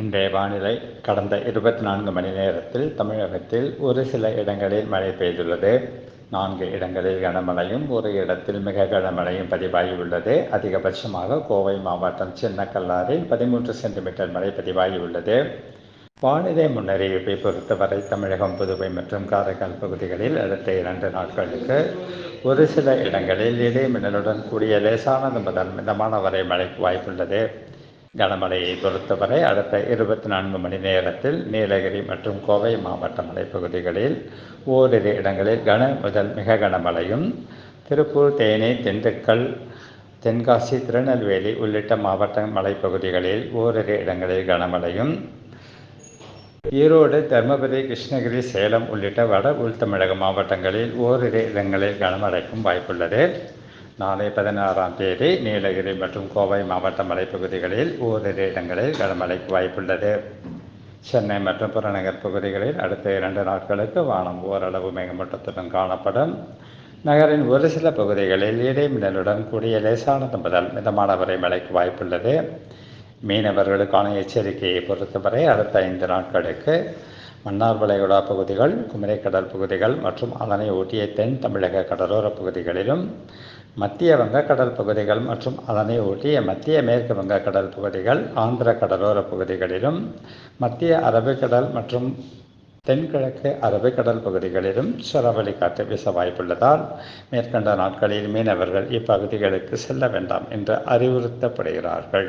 இன்றைய வானிலை கடந்த இருபத்தி நான்கு மணி நேரத்தில் தமிழகத்தில் ஒரு சில இடங்களில் மழை பெய்துள்ளது. நான்கு இடங்களில் கனமழையும் ஒரு இடத்தில் மிக கனமழையும் பதிவாகியுள்ளது அதிகபட்சமாக கோவை மாவட்டம் சின்னக்கல்லாரில் பதிமூன்று சென்டிமீட்டர் மழை பதிவாகியுள்ளது வானிலை முன்னறிவிப்பை பொறுத்தவரை தமிழகம் புதுவை மற்றும் காரைக்கால் பகுதிகளில் அடுத்த இரண்டு நாட்களுக்கு ஒரு சில இடங்களில் இடி மின்னலுடன் கூடிய லேசானது முதல் மிதமான வரை மழைக்கு வாய்ப்புள்ளது. கனமழையை பொறுத்தவரை அடுத்த இருபத்தி நான்கு மணி நேரத்தில் நீலகிரி மற்றும் கோவை மாவட்ட மலைப்பகுதிகளில் ஓரிரு இடங்களில் கன முதல் மிக கனமழையும் திருப்பூர் தேனி திண்டுக்கல் தென்காசி திருநெல்வேலி உள்ளிட்ட மாவட்ட மலைப்பகுதிகளில் ஓரிரு இடங்களில் கனமழையும். ஈரோடு தருமபுரி கிருஷ்ணகிரி சேலம் உள்ளிட்ட வட உள் தமிழக மாவட்டங்களில் ஓரிரு இடங்களில் கனமழைக்கும் வாய்ப்புள்ளது. நாளை பதினாறாம் தேதி நீலகிரி மற்றும் கோவை மாவட்ட மலைப்பகுதிகளில் ஓரிரு இடங்களில் கனமழைக்கு வாய்ப்புள்ளது. சென்னை மற்றும் புறநகர் பகுதிகளில் அடுத்த இரண்டு நாட்களுக்கு வானம் ஓரளவு மேகமூட்டத்துடன் காணப்படும். நகரின் ஒரு சில பகுதிகளில் இடைமின்னலுடன் கூடிய லேசானது முதல் மிதமான வரை மழைக்கு வாய்ப்புள்ளது. மீனவர்களுக்கான எச்சரிக்கையை பொறுத்தவரை அடுத்த ஐந்து நாட்களுக்கு மன்னார் வளைகுடா பகுதிகள் குமரிக்கடல் பகுதிகள் மற்றும் அதனை ஒட்டிய தென் தமிழக கடலோர பகுதிகளிலும் மத்திய வங்கக்கடல் பகுதிகள் மற்றும் அதனை ஒட்டிய மத்திய மேற்கு வங்கக்கடல் பகுதிகள் ஆந்திர கடலோர பகுதிகளிலும் மத்திய அரபிக்கடல் மற்றும் தென்கிழக்கு அரபிக்கடல் பகுதிகளிலும் சுறவழி காற்று வீச வாய்ப்புள்ளதால் மேற்கண்ட நாட்களில் மீனவர்கள் இப்பகுதிகளுக்கு செல்ல வேண்டாம் என்று அறிவுறுத்தப்படுகிறார்கள்.